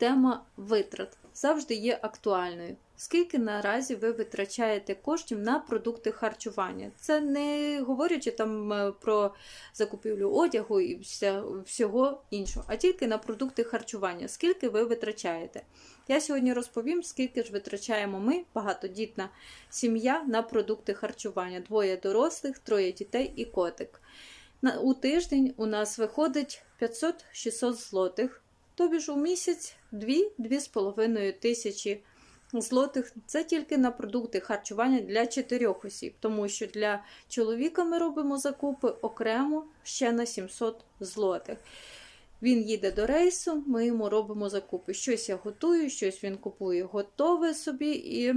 тема витрат завжди є актуальною. Скільки наразі ви витрачаєте коштів на продукти харчування? Це не говорячи там е, про закупівлю одягу і всього іншого, а тільки на продукти харчування. Скільки ви витрачаєте? Я сьогодні розповім, скільки ж витрачаємо ми, багатодітна сім'я, на продукти харчування. Двоє дорослих, троє дітей і котик. У тиждень у нас виходить 500-600 злотих, тобі ж у місяць 2-2,5 тисячі злотих. Це тільки на продукти харчування для чотирьох осіб, тому що для чоловіка ми робимо закупи окремо ще на 700 злотих. Він їде до рейсу, ми йому робимо закупи. Щось я готую, щось він купує готове собі, і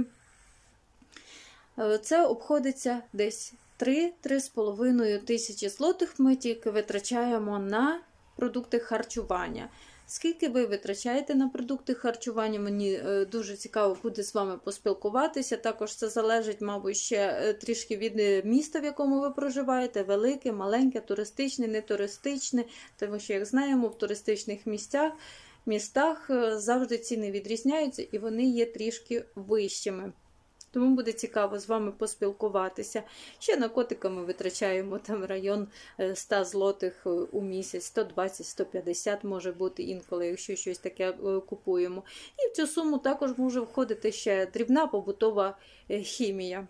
е, це обходиться десь 3-3,5 тисячі злотих. Ми тільки витрачаємо на продукти харчування. Скільки ви витрачаєте на продукти харчування? Мені е, дуже цікаво буде з вами поспілкуватися. Також це залежить, мабуть, ще е, трішки від е, міста, в якому ви проживаєте: велике, маленьке, туристичне, не туристичне. Тому що, як знаємо, в туристичних місцях містах завжди ціни відрізняються і вони є трішки вищими. Тому буде цікаво з вами поспілкуватися. Ще на котика ми витрачаємо там район е, 100 злотих е, у місяць, 120-150 може бути інколи, якщо щось таке е, купуємо. І в цю суму також може входити ще дрібна побутова е, хімія.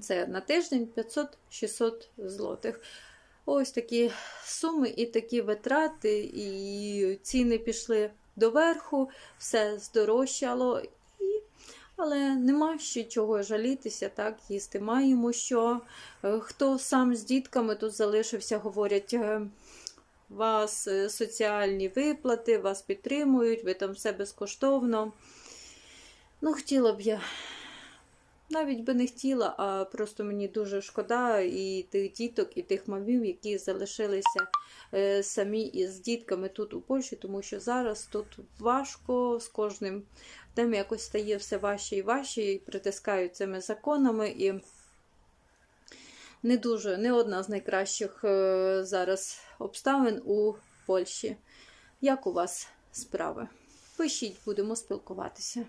Це на тиждень 500-600 злотих. Ось такі суми і такі витрати, і ціни пішли доверху, все здорожчало. Але нема ще чого жалітися, так, їсти маємо що. Е, Хто сам з дітками тут залишився, говорять, е, вас е, соціальні виплати, вас підтримують, ви там все безкоштовно. Ну, хотіла б я. Навіть би не хотіла, а просто мені дуже шкода і тих діток, і тих мамів, які залишилися е, самі із дітками тут у Польщі, тому що зараз тут важко з кожним днем якось стає все важче і важче, і притискають цими законами. І не дуже, не одна з найкращих е, зараз обставин у Польщі. Як у вас справи? Пишіть, будемо спілкуватися.